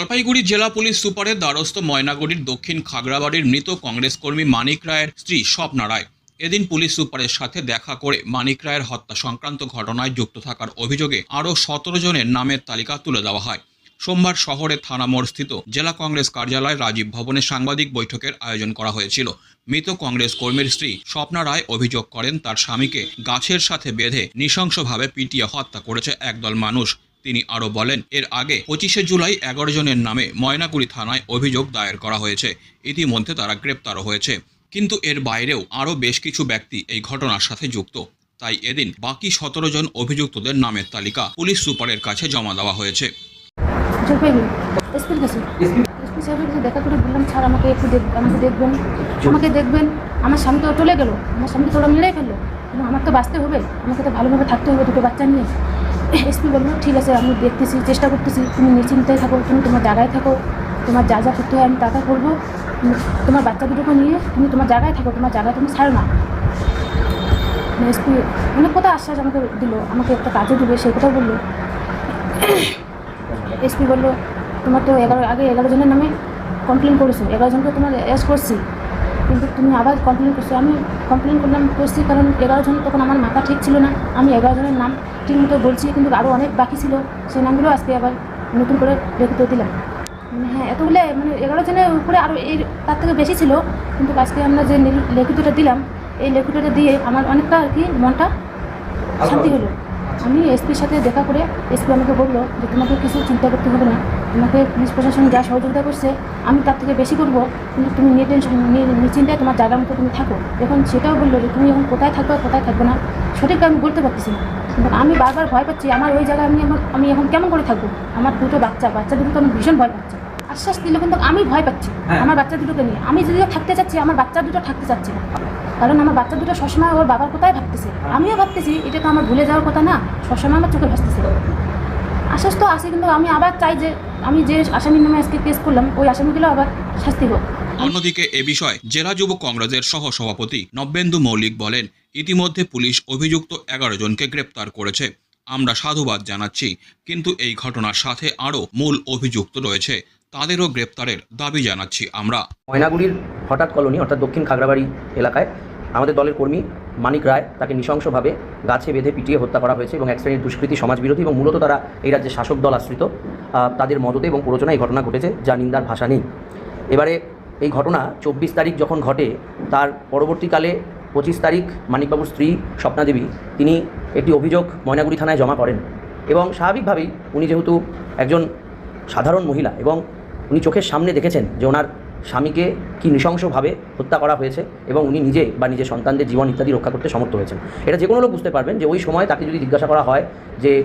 জলপাইগুড়ি জেলা পুলিশ সুপারের দ্বারস্থ ময়নাগুড়ির দক্ষিণ খাগড়াবাড়ির মৃত কংগ্রেস কর্মী মানিক রায়ের স্ত্রী স্বপ্না রায়। এদিন পুলিশ সুপারের সাথে দেখা করে মানিক রায়ের হত্যা সংক্রান্ত ঘটনায় যুক্ত থাকার অভিযোগে আরও সতেরো জনের নামের তালিকা তুলে দেওয়া হয়। সোমবার শহরে থানা মোড় স্থিত জেলা কংগ্রেস কার্যালয় রাজীব ভবনে সাংবাদিক বৈঠকের আয়োজন করা হয়েছিল। মৃত কংগ্রেস কর্মীর স্ত্রী স্বপ্না রায় অভিযোগ করেন, তার স্বামীকে গাছের সাথে বেঁধে নৃশংসভাবে পিটিয়ে হত্যা করেছে একদল মানুষ। তিনি আরও বলেন, এর আগে পঁচিশে জুলাই এগারো জনের নামে ময়নাগুড়ি থানায় অভিযোগ দায়ের করা হয়েছে। ইতিমধ্যে তারা গ্রেপ্তারও হয়েছে। কিন্তু এর বাইরেও আরও বেশ কিছু ব্যক্তি এই ঘটনার সাথে যুক্ত। তাই এদিন বাকি সতেরো জন অভিযুক্তদের নামের তালিকা পুলিশ সুপারের কাছে জমা দেওয়া হয়েছে। দেখা করে বললাম স্যার আমাকে একটু আমাকে দেখবেন আমাকে দেখবেন। আমার স্বামী তো চলে গেলো। আমার স্বামীকে তো ওরা মেরেই ফেলল। আমার তো বাঁচতে হবে। আমাকে তো ভালোভাবে থাকতে হবে দুটো বাচ্চা নিয়ে। এসপি বলল, ঠিক আছে, আমি দেখতেছি, চেষ্টা করতেছি, তুমি নিশ্চিন্তায় থাকো, তুমি তোমার জায়গায় থাকো, তোমার যা যা করতে হয় আমি টাকা করব। তোমার বাচ্চা দুটোকে নিয়ে তুমি তোমার জায়গায় থাকো, তোমার জায়গায় তুমি ছাড়ো না। এসপি অনেক কথা আশ্বাস আমাকে দিল, আমাকে একটা কাজে দিবে সেই কথা বলল। এসপি বলল, তোমার তো এগারো, আগে এগারো জনের নামে কমপ্লেন করেছ, এগারো জনকে তোমার অ্যাস করছি। কিন্তু তুমি আবার কমপ্লেন করছ। আমি কমপ্লেন করলাম করছি কারণ এগারো জন তখন আমার মাথা ঠিক ছিল না। আমি এগারো জনের নাম ঠিক মতো বলছি কিন্তু আরও অনেক বাকি ছিল। সেই নামগুলো আজকে আবার নতুন করে লিখিত দিলাম। হ্যাঁ এতগুলো মানে এগারো জনের উপরে আরও এই তার থেকে বেশি ছিল। কিন্তু আজকে আমরা যে লিখিতটা দিলাম এই লিখিতটা দিয়ে আমার অনেকটা আর কি মনটা শান্তি হলো। আমি এসপির সাথে দেখা করে এসপি আমাকে বলল যে তোমাকে কিছু চিন্তা করতে হবে না। তোমাকে পুলিশ প্রশাসন যা সহযোগিতা করছে আমি তার থেকে বেশি করব। কিন্তু তুমি নিয়ে টেনশন নিয়ে নিশ্চিন্তায় তোমার জায়গা মতো তুমি থাকো। এখন সেটাও বলল যে তুমি এখন কোথায় থাকবে কোথায় থাকবে না সঠিক আমি বলতে পারতেছি না। কিন্তু আমি বারবার ভয় পাচ্ছি আমার ওই জায়গায় আমি আমার আমি এখন কেমন করে থাকব? আমার দুটো বাচ্চা বাচ্চা দুটো তো আমি ভীষণ ভয় পাচ্ছি। আশ্বাস দিল কিন্তু আমি ভয় পাচ্ছি আমার বাচ্চা দুটোকে নিয়ে। আমি যদিও থাকতে চাচ্ছি আমার বাচ্চা দুটো থাকতে চাচ্ছি না। কারণ আমার বাচ্চা দুটো সবসময় ওর বাবার কোথায় ভাবতেছে। আমিও ভাবতেছি এটা তো আমার ভুলে যাওয়ার কথা না সবসময় আমার চোখে ভাসতেছে। আশ্বাস তো আছে কিন্তু আমি আবার চাই যে আমি যে আসামির নামে আজকে কেস করলাম ওই আসামিগুলো আবার শাস্তি হোক। অন্যদিকে এ বিষয়ে জেলা যুব কংগ্রেসের সহ সভাপতি নব্যেন্দু মৌলিক বলেন ইতিমধ্যে পুলিশ অভিযুক্ত এগারো জনকে গ্রেপ্তার করেছে। আমরা সাধুবাদ জানাচ্ছি কিন্তু এই ঘটনার সাথে আরও মূল অভিযুক্ত রয়েছে। তাদেরও গ্রেপ্তারের দাবি জানাচ্ছি আমরা। ময়নাগুড়ির হঠাৎ কলোনি অর্থাৎ দক্ষিণ খাগড়াবাড়ি এলাকায় আমাদের দলের কর্মী মানিক রায় তাকে নৃশংসভাবে গাছে বেঁধে পিটিয়ে হত্যা করা হয়েছে এবং এক শ্রেণির দুষ্কৃতী সমাজবিরোধী এবং মূলত তারা এই রাজ্যের শাসক দল আশ্রিত। তাদের মদতে এবং প্ররোচনায় এই ঘটনা ঘটেছে, যা নিন্দার ভাষা নেই। এবারে এই ঘটনা চব্বিশ তারিখ যখন ঘটে, তার পরবর্তীকালে পঁচিশ তারিখ মানিকবাবুর স্ত্রী স্বপ্নাদেবী, তিনি একটি অভিযোগ ময়নাগুড়ি থানায় জমা করেন এবং স্বাভাবিকভাবেই উনি যেহেতু একজন সাধারণ মহিলা এবং উনি চোখের সামনে দেখেছেন যে ওনার স্বামীকে কি নৃশংসভাবে হত্যা করা হয়েছে এবং উনি নিজে বা নিজের সন্তানদের জীবন ইত্যাদি রক্ষা করতে সমর্থ হয়েছেন। এটা যে কোনো লোক বুঝতে পারবেন যে ওই সময় তাকে যদি জিজ্ঞাসা করা হয় যে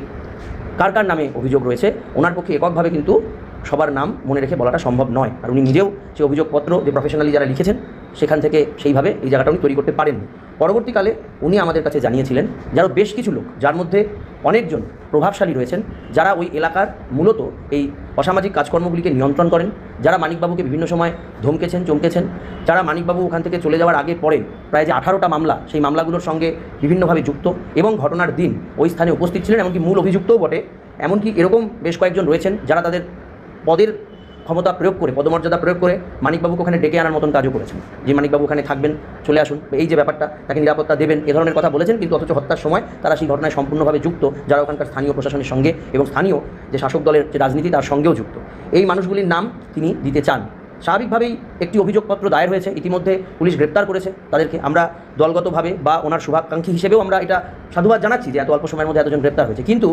কার কার নামে অভিযোগ রয়েছে, ওনার পক্ষে এককভাবে কিন্তু সবার নাম মনে রেখে বলাটা সম্ভব নয়। আর উনি নিজেও যে অভিযোগপত্র যে প্রফেশনালি যারা লিখেছেন, সেখান থেকে সেইভাবে এই জায়গাটা উনি তৈরি করতে পারেননি। পরবর্তীকালে উনি আমাদের কাছে জানিয়েছিলেন যারা বেশ কিছু লোক, যার মধ্যে অনেকজন প্রভাবশালী রয়েছেন, যারা ওই এলাকার মূলত এই অসামাজিক কাজকর্মগুলিকে নিয়ন্ত্রণ করেন, যারা মানিকবাবুকে বিভিন্ন সময় ধমকেছেন, চমকেছেন, যারা মানিকবাবু ওখান থেকে চলে যাওয়ার আগে পরে প্রায় যে আঠারোটা মামলা, সেই মামলাগুলোর সঙ্গে বিভিন্নভাবে যুক্ত এবং ঘটনার দিন ওই স্থানে উপস্থিত ছিলেন, এমনকি মূল অভিযুক্তও বটে। এমনকি এরকম বেশ কয়েকজন রয়েছেন যারা তাদের পদের ক্ষমতা প্রয়োগ করে, পদমর্যাদা প্রয়োগ করে মানিকবাবুকে ওখানে ডেকে আনার মতন কাজও করেছেন। যে মানিকবাবু ওখানে থাকবেন, চলে আসুন। এই যে ব্যাপারটা, তাকে নিরাপত্তা দেবেন, এ ধরনের কথা বলেছেন, কিন্তু অথচ হত্যার সময় তারা সেই ঘটনায় সম্পূর্ণভাবে যুক্ত, যারা ওখানকার স্থানীয় প্রশাসনের সঙ্গে এবং স্থানীয় যে শাসক দলের যে রাজনীতি, তার সঙ্গেও যুক্ত। এই মানুষগুলির নাম তিনি দিতে চান। স্বাভাবিকভাবেই একটি অভিযোগপত্র দায়ের হয়েছে, ইতিমধ্যে পুলিশ গ্রেপ্তার করেছে। তাদেরকে আমরা দলগতভাবে বা ওনার শুভাকাঙ্ক্ষী হিসেবেও আমরা এটা সাধুবাদ জানাচ্ছি যে এত অল্প সময়ের মধ্যে এতজন গ্রেপ্তার হয়েছে। কিন্তু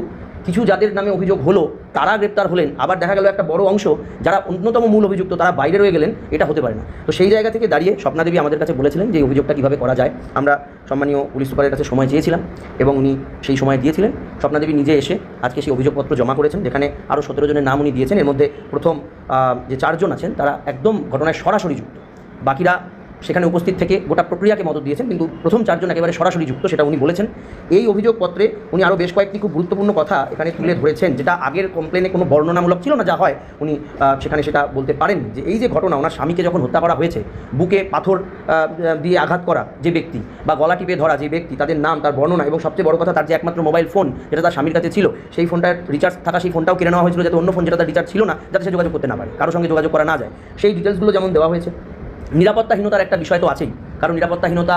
কিছু যাদের নামে অভিযোগ হলো, তারা গ্রেপ্তার হলেন। আবার দেখা গেল একটা বড় অংশ যারা অন্যতম মূল অভিযুক্ত, তারা বাইরে রয়ে গেলেন, এটা হতে পারে না। তো সেই জায়গা থেকে দাঁড়িয়ে স্বপ্নাদেবী আমাদের কাছে বলেছিলেন যে অভিযোগটা কীভাবে করা যায়। আমরা সম্মানীয় পুলিশ সুপারের কাছে সময় চেয়েছিলাম এবং উনি সেই সময় দিয়েছিলেন। স্বপ্নাদেবী নিজে এসে আজকে সেই অভিযোগপত্র জমা করেছেন, যেখানে আরও সতেরো জনের নাম উনি দিয়েছেন। এর মধ্যে প্রথম যে চারজন আছেন, তারা একদম ঘটনায় সরাসরি যুক্ত। বাকিরা সেখানে উপস্থিত থেকে গোটা প্রক্রিয়াকে মদত দিয়েছেন, কিন্তু প্রথম চারজন একেবারে সরাসরি যুক্ত সেটা উনি বলেছেন। এই অভিযোগপত্রে উনি আরও বেশ কয়েকটি খুব গুরুত্বপূর্ণ কথা এখানে তুলে ধরেছেন, যেটা আগের কমপ্লেনে কোনো বর্ণনামূলক ছিল না, যা হয় উনি সেখানে সেটা বলতে পারেন যে এই যে ঘটনা, ওনার স্বামীকে যখন হত্যা করা হয়েছে, বুকে পাথর দিয়ে আঘাত করা যে ব্যক্তি বা গলা টিপে ধরা যে ব্যক্তি, তাদের নাম, তার বর্ণনা এবং সবচেয়ে বড় কথা, তার যে একমাত্র মোবাইল ফোন যেটা তার স্বামীর কাছে ছিল, সেই ফোনটার রিচার্জ থাকা, সেই ফোনটাও কিনে নেওয়া হয়েছিল যাতে অন্য ফোন যেটা তার রিচার্জ ছিল না, যাতে সে যোগাযোগ করতে না পারে কারোর সঙ্গে যোগাযোগ করা না যায়। সেই ডিটেলসগুলো যেমন দেওয়া হয়েছে নিরাপত্তাহীনতার একটা বিষয় তো আছেই। কারণ নিরাপত্তাহীনতা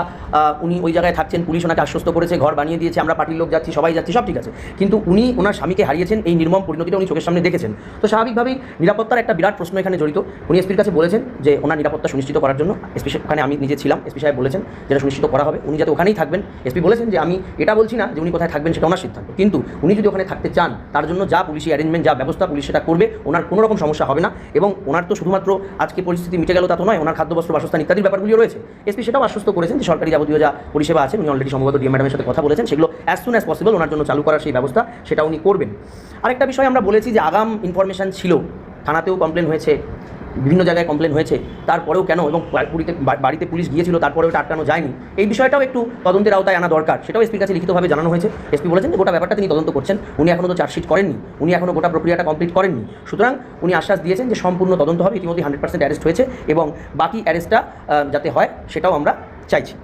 উনি ওই জায়গায় থাকছেন, পুলিশ ওনাকে আশ্বস্ত করেছে, ঘর বানিয়ে দিয়েছে, আমরা পার্টির লোক যাচ্ছি, সবাই যাচ্ছি, সব ঠিক আছে। কিন্তু উনি ওনার স্বামীকে হারিয়েছেন এই নির্মম পরিণতিটা উনি চোখের সামনে দেখেছেন। তো স্বাভাবিকভাবেই নিরাপত্তার একটা বিরাট প্রশ্ন এখানে জড়িত। উনি এসপির কাছে বলেছেন যে ওনার নিরাপত্তা সুনিশ্চিত করার জন্য, এসপি ওখানে আমি নিজে ছিলাম, এসপি সাহেব বলেছেন যেটা সুনিশ্চিত করা হবে, উনি যাতে ওখানেই থাকবেন। এসপি বলেছেন যে আমি এটা বলছি না যে উনি কোথায় থাকবেন, সেটা ওনার সিদ্ধান্ত। কিন্তু উনি যদি ওখানে থাকতে চান, তার জন্য যা পুলিশি অ্যারেঞ্জমেন্ট যা ব্যবস্থা পুলিশ সেটা করবে, ওনার কোনো রকম সমস্যা হবে না। এবং ওনার তো শুধুমাত্র আজকে পরিস্থিতি মিটে গেল তা তো নয়, ওনার খাদ্য বস্ত্র বাসস্থান ইত্যাদি ব্যাপারগুলিও রয়েছে। এসপি সেটাও আশ্বস্ত করেছেন যে সরকারি যাবতীয় যা পরিষেবা আছে, উনি অলরেডি সম্ভবত ডিএম ম্যাডামের সাথে কথা বলেছেন, সেগুলো অ্যাজ সুন অ্যাজ পসিবল ওনার জন্য চালু করার সেই ব্যবস্থা সেটা উনি করবেন। আরেকটা বিষয় আমরা বলেছি যে আগাম ইনফরমেশন ছিল, থানাতেও কমপ্লেন হয়েছে বিভিন্ন জায়গায় কমপ্লেন হয়েছে তারপরেও কেন? এবং পুরীতে বাড়িতে পুলিশ গিয়েছিল তারপরেও এটা আটকানো যায়নি। এই বিষয়টাও একটু তদন্তের আওতায় আনা দরকার। সেটাও এসপির কাছে লিখিতভাবে জানানো হয়েছে। এসপি বলেছেন যে গোটা ব্যাপারটা তিনি তদন্ত করছেন। উনি এখনও তো চার্জশিট করেননি। উনি এখনও গোটা প্রক্রিয়াটা কমপ্লিট করেননি। সুতরাং উনি আশ্বাস দিয়েছেন যে সম্পূর্ণ তদন্ত হবে। ইতিমধ্যে হান্ড্রেড পার্সেন্ট অ্যারেস্ট হয়েছে এবং বাকি অ্যারেস্টটা যাতে হয় সেটাও আমরা চাইছি।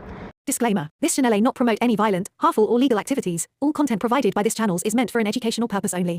Disclaimer This channel may not promote any violent, harmful, or legal activities. All content provided by this channel is meant for an educational purpose only.